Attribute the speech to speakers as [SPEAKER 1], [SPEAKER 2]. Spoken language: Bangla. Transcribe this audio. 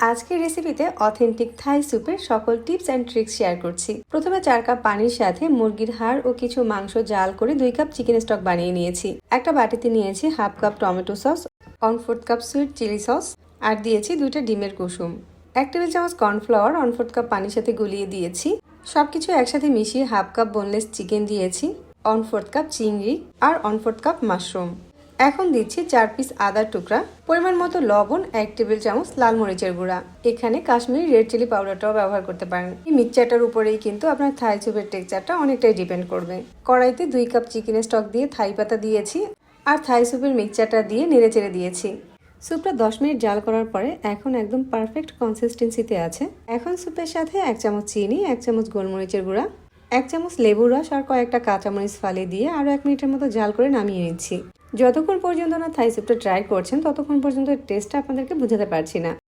[SPEAKER 1] আজকের রেসিপিতে অথেন্টিক থাই স্যুপের সকল টিপস অ্যান্ড ট্রিক্স শেয়ার করছি। প্রথমে চার কাপ পানির সাথে মুরগির হাড় ও কিছু মাংস জাল করে দুই কাপ চিকেন স্টক বানিয়ে নিয়েছি। একটা বাটিতে নিয়েছি half cup tomato sauce one fourth cup sweet chilli sauce আর দিয়েছি দুইটা ডিমের কুসুম। এক টেবিল চামচ কর্নফ্লাওয়ার ওয়ান ফোর্থ কাপ পানির সাথে গুলিয়ে দিয়েছি। সবকিছু একসাথে মিশিয়ে হাফ কাপ বোনলেস চিকেন দিয়েছি ওয়ান ফোর্থ কাপ চিংড়ি আর ওয়ান ফোর্থ কাপ মাশরুম এখন দিচ্ছি চার পিস আদার টুকরা, পরিমাণ মতো লবণ, এক টেবিল চামচ লাল মরিচের গুঁড়া। এখানে কাশ্মীরি রেড চিলি পাউডারটাও ব্যবহার করতে পারেন। এই মিক্সচারটার উপরেই কিন্তু আপনার থাই স্যুপের টেক্সচারটা অনেকটাই ডিপেন্ড করবে। কড়াইতে দুই কাপ চিকেনের স্টক দিয়ে থাই পাতা দিয়েছি আর থাই স্যুপের মিক্সচারটা দিয়ে নেড়ে চেড়ে দিয়েছি। স্যুপটা দশ মিনিট জাল করার পরে এখন একদম পারফেক্ট কনসিস্টেন্সিতে আছে। এখন স্যুপের সাথে এক চামচ চিনি, এক চামচ গোলমরিচের গুঁড়া, এক চামচ লেবুর রস আর কয়েকটা কাঁচামরিচ ফালি দিয়ে আরও এক মিনিটের মতো জাল করে নামিয়ে নিচ্ছি। যতক্ষণ পর্যন্ত না থাই স্যুপটা ট্রাই করছেন ততক্ষণ পর্যন্ত টেস্টটা আপনাদেরকে বোঝাতে পারছি না।